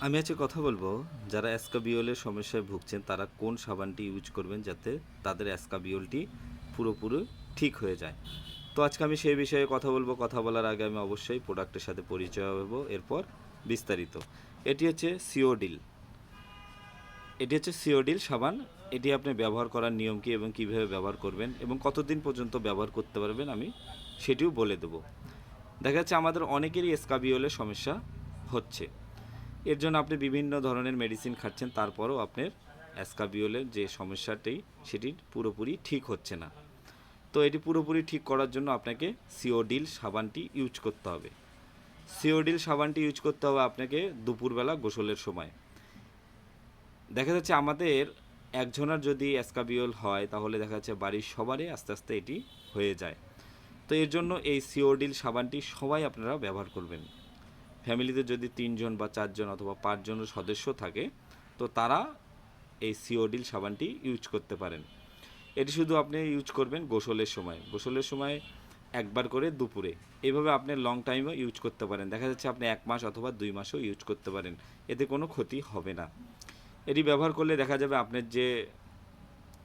আমি আজকে কথা বলব, যারা অ্যাসকাবিওলের সমস্যায় ভুগছেন, তারা কোন সাবানটি ইউজ করবেন যাতে তাদের অ্যাসকাবিওলটি পুরোপুরি ঠিক হয়ে যায়। তো আজকে আমি সেই বিষয়ে কথা বলব, কথা বলার আগে আমি অবশ্যই প্রোডাক্টের সাথে পরিচয় হব, এরপর বিস্তারিত। এটি হচ্ছে সিওডিল। এটি হচ্ছে সিওডিল সাবান। এটি আপনি ব্যবহার করার নিয়ম কী এবং কীভাবে ব্যবহার করবেন এবং কতদিন পর্যন্ত ব্যবহার করতে পারবেন আমি সেটিও বলে দেবো। দেখা যাচ্ছে আমাদের অনেকেরই এসকাবিওলের সমস্যা হচ্ছে। এর জন্য আপনি বিভিন্ন ধরনের মেডিসিন খাচ্ছেন, তারপরও আপনার অ্যাসকাবিওলের যে সমস্যাটি, সেটি পুরোপুরি ঠিক হচ্ছে না। তো এটি পুরোপুরি ঠিক করার জন্য আপনাকে সিওডিল সাবানটি ইউজ করতে হবে। সিওডিল সাবানটি ইউজ করতে হবে আপনাকে দুপুরবেলা গোসলের সময়। দেখা যাচ্ছে আমাদের একজনের যদি অ্যাসকাবিওল হয়, তাহলে দেখা যাচ্ছে বাড়ির সবারই আস্তে আস্তে এটি হয়ে যায়। তো এর জন্য এই সিওডিল সাবানটি সবাই আপনারা ব্যবহার করবেন। ফ্যামিলিতে যদি তিনজন বা চারজন অথবা পাঁচজনের সদস্য থাকে, তো তারা এই সিওডিল সাবানটি ইউজ করতে পারেন। এটি শুধু আপনি ইউজ করবেন গোসলের সময়। গোসলের সময় একবার করে দুপুরে। এইভাবে আপনি লং টাইমও ইউজ করতে পারেন। দেখা যাচ্ছে আপনি এক মাস অথবা দুই মাসও ইউজ করতে পারেন। এতে কোনো ক্ষতি হবে না। এটি ব্যবহার করলে দেখা যাবে আপনার যে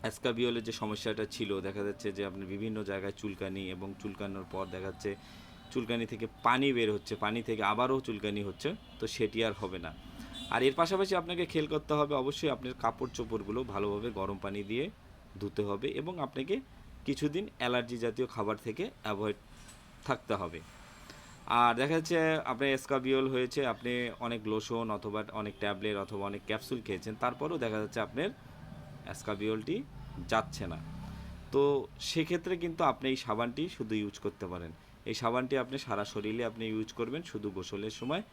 অ্যাসকাবিওলের যে সমস্যাটা ছিল, দেখা যাচ্ছে যে আপনি বিভিন্ন জায়গায় চুলকানি এবং চুলকানোর পর দেখা যাচ্ছে চুলকানি থেকে পানি বের হচ্ছে, পানি থেকে আবারও চুলকানি হচ্ছে, তো সেটি আর হবে না। আর এর পাশাপাশি আপনাকে খেল করতে হবে অবশ্যই আপনার কাপড় চোপড়গুলো ভালোভাবে গরম পানি দিয়ে ধুতে হবে এবং আপনাকে কিছুদিন অ্যালার্জি জাতীয় খাবার থেকে অ্যাভয়েড থাকতে হবে। আর দেখা যাচ্ছে আপনার এসকাবিওল হয়েছে, আপনি অনেক লোশন অথবা অনেক ট্যাবলেট অথবা অনেক ক্যাপসুল খেয়েছেন, তারপরেও দেখা যাচ্ছে আপনার অ্যাসকাবিওলটি যাচ্ছে না। তো সেক্ষেত্রে কিন্তু আপনি এই সাবানটি শুধু ইউজ করতে পারেন। এই সাবানটি আপনি সারা শরীরে আপনি ইউজ করবেন শুধু গোসলের সময়।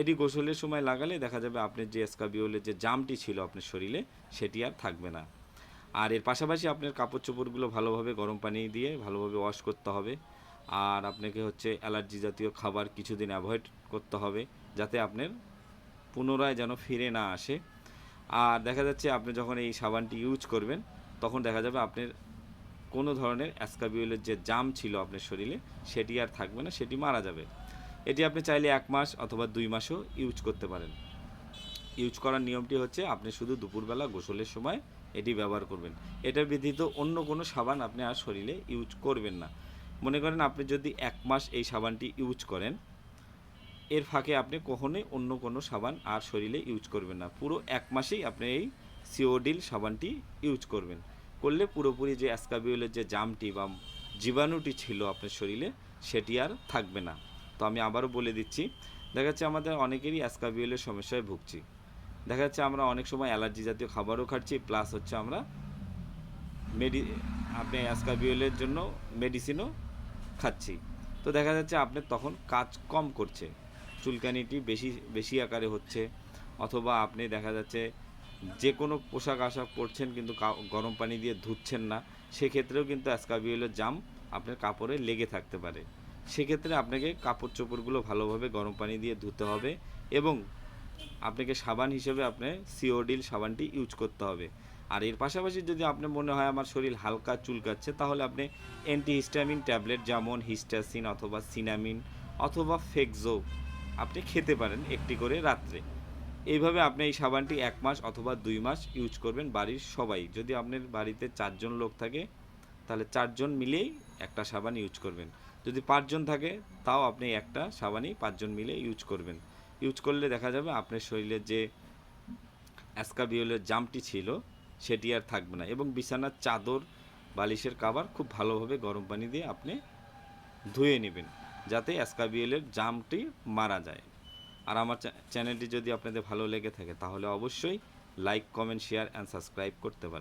এটি গোসলের সময় লাগালে দেখা যাবে আপনার যে এসকাবিওলের যে জামটি ছিল আপনার শরীরে, সেটি আর থাকবে না। আর এর পাশাপাশি আপনার কাপড় চোপড়গুলো ভালোভাবে গরম পানি দিয়ে ভালোভাবে ওয়াশ করতে হবে। আর আপনাকে হচ্ছে অ্যালার্জি জাতীয় খাবার কিছুদিন অ্যাভয়েড করতে হবে, যাতে আপনার পুনরায় যেন ফিরে না আসে। আর দেখা যাচ্ছে আপনি যখন এই সাবানটি ইউজ করবেন, তখন দেখা যাবে আপনার কোনো ধরনের অ্যাসকাবিউলের যে জাম ছিল আপনার শরীরে, সেটি আর থাকবে না, সেটি মারা যাবে। এটি আপনি চাইলে এক মাস অথবা দুই মাসও ইউজ করতে পারেন। ইউজ করার নিয়মটি হচ্ছে আপনি শুধু দুপুরবেলা গোসলের সময় এটি ব্যবহার করবেন। এটা ব্যতীত অন্য কোনো সাবান আপনি আর শরীরে ইউজ করবেন না। মনে করেন আপনি যদি এক মাস এই সাবানটি ইউজ করেন, এর ফাঁকে আপনি কখনোই অন্য কোনো সাবান আর শরীরে ইউজ করবেন না। পুরো এক মাসেই আপনি এই সিওডিল সাবানটি ইউজ করবেন। করলে পুরোপুরি যে অ্যাসকাবিউলের যে জামটি বা জীবাণুটি ছিল আপনার শরীরে, সেটি আর থাকবে না। তো আমি আবারও বলে দিচ্ছি, দেখা যাচ্ছে আমাদের অনেকেরই অ্যাসকাবিউলের সমস্যায় ভুগছি। দেখা যাচ্ছে আমরা অনেক সময় অ্যালার্জি জাতীয় খাবারও খাচ্ছি প্লাস হচ্ছে আমরা মেডি আপনি অ্যাসকাবিউলের জন্য মেডিসিনও খাচ্ছি। তো দেখা যাচ্ছে আপনার তখন কাজ কম করছে। চুলকানিটি বেশি বেশি আকারে হচ্ছে, অথবা আপনি দেখা যাচ্ছে যে কোনো পোশাক আশাক পরছেন কিন্তু গরম পানি দিয়ে ধুচ্ছেন না, সেক্ষেত্রেও কিন্তু অ্যাসকাবিউলের জাম আপনার কাপড়ে লেগে থাকতে পারে। সেক্ষেত্রে আপনাকে কাপড় চোপড়গুলো ভালোভাবে গরম পানি দিয়ে ধুতে হবে এবং আপনাকে সাবান হিসেবে আপনি সিওডিল সাবানটি ইউজ করতে হবে। আর এর পাশাপাশি যদি আপনার মনে হয় আমার শরীর হালকা চুলকাচ্ছে, তাহলে আপনি অ্যান্টিহিস্টামিন ট্যাবলেট যেমন হিস্টাসিন অথবা সিনামিন অথবা ফেকজো আপনি খেতে পারেন একটি করে রাত্রে। এইভাবে আপনি এই সাবানটি এক মাস অথবা দুই মাস ইউজ করবেন বাড়ির সবাই। যদি আপনার বাড়িতে চারজন লোক থাকে, তাহলে চারজন মিলেই একটা সাবান ইউজ করবেন। যদি পাঁচজন থাকে, তাও আপনি একটা সাবানই পাঁচজন মিলে ইউজ করবেন। ইউজ করলে দেখা যাবে আপনার শরীরের যে অ্যাসকাবিওলের জামটি ছিল, সেটি আর থাকবে না এবং বিছানার চাদর, বালিশের কাবার খুব ভালোভাবে গরম পানি দিয়ে আপনি ধুয়ে নেবেন, যাতে অ্যাসকাবিওলের জামটি মারা যায়। আর আমার চ্যা- চ্যানেলটি যদি আপনাদের ভালো লেগে থাকে, তাহলে অবশ্যই like comment share and subscribe করতে পারেন।